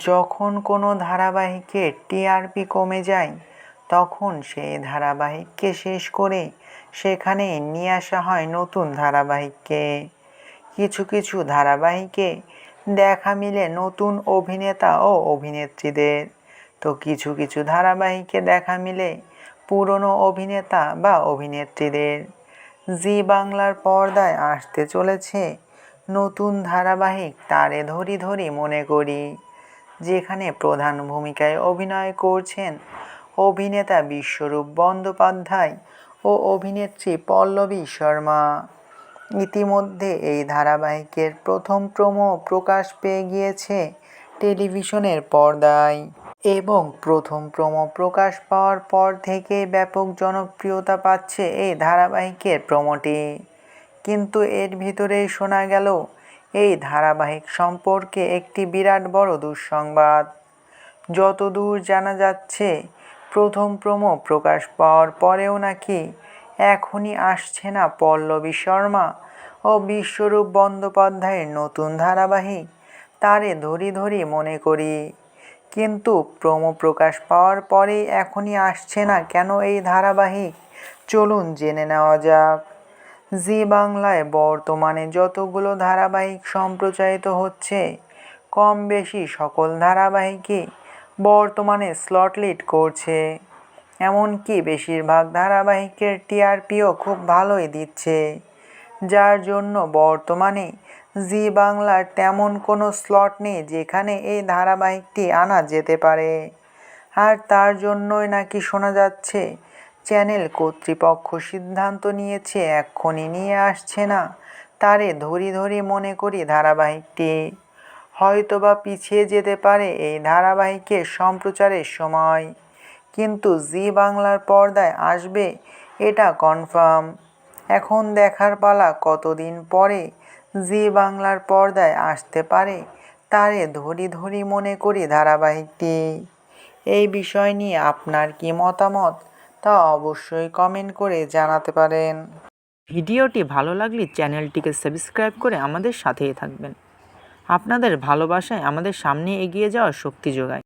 যখন কোনো ধারাবাহিকের টিআরপি কমে যায়, তখন সেই ধারাবাহিককে শেষ করে সেখানে নিয়ে আসা হয় নতুন ধারাবাহিককে। কিছু কিছু ধারাবাহিকে দেখা মিলে নতুন অভিনেতা ও অভিনেত্রীদের। তো কিছু কিছু ধারাবাহিকে দেখা মিলে পুরনো অভিনেতা বা অভিনেত্রীদের। জি বাংলার পর্দায় আসতে চলেছে নতুন ধারাবাহিক তারে ধরি ধরি মনে করি। যেখানে প্রধান ভূমিকায় অভিনয় করছেন অভিনেতা বিশ্বরূপ বন্দ্যোপাধ্যায় ও অভিনেত্রী পল্লবী শর্মা। ইতিমধ্যে এই ধারাবাহিকের প্রথম প্রোমো প্রকাশ পেয়ে গিয়েছে টেলিভিশনের পর্দায় এবং প্রথম প্রোমো প্রকাশ পাওয়ার পর থেকেই ব্যাপক জনপ্রিয়তা পাচ্ছে এই ধারাবাহিকের প্রোমোটি। কিন্তু এর ভিতরেই শোনা গেল এই ধারাবাহিক সম্পর্কে একটি বিরাট বড় দুঃসংবাদ। যতদূর জানা যাচ্ছে, প্রথম প্রোমো প্রকাশ পাওয়ার পরেও নাকি এখনই আসছে না পল্লবী শর্মা ও বিশ্বরূপ বন্দ্যোপাধ্যায়ের নতুন ধারাবাহিক, তারে ধরি ধরি মনে করি। কিন্তু প্রোমো প্রকাশ পাওয়ার পরেই এখনই আসছে না কেন এই ধারাবাহিক? চলুন জেনে নেওয়া যাক। জি বাংলায় বর্তমানে যতগুলো ধারাবাহিক সম্প্রচারিত হচ্ছে, কম বেশি সকল ধারাবাহিকই বর্তমানে স্লট লিড করছে। এমনকি বেশিরভাগ ধারাবাহিকের টিআরপিও খুব ভালোই দিচ্ছে। যার জন্য বর্তমানে জি বাংলার তেমন কোনো স্লট নেই যেখানে এই ধারাবাহিকটি আনা যেতে পারে। আর তার জন্যই নাকি শোনা যাচ্ছে চ্যানেল কর্তৃপক্ষ সিদ্ধান্ত নিয়েছে, এক্ষুনি নিয়ে আসছে না। তারে ধরি ধরি মনে করি ধারাবাহিকটি। হয়তোবা পিছিয়ে যেতে পারে এই ধারাবাহিকের সম্প্রচারের সময়। কিন্তু জি বাংলার পর্দায় আসবে, এটা কনফার্ম। এখন দেখার পালা কতদিন পরে জি বাংলার পর্দায় আসতে পারে, তারে ধরি ধরি মনে করি ধারাবাহিকটি। এই বিষয় নিয়ে আপনার কি মতামত? তা অবশ্যই কমেন্ট করে জানাতে পারেন। ভিডিওটি ভালো লাগলে চ্যানেলটিকে সাবস্ক্রাইব করে আমাদের সাথেই থাকবেন। আপনাদের ভালোবাসায় আমাদের সামনে এগিয়ে যাওয়ার শক্তি যোগায়।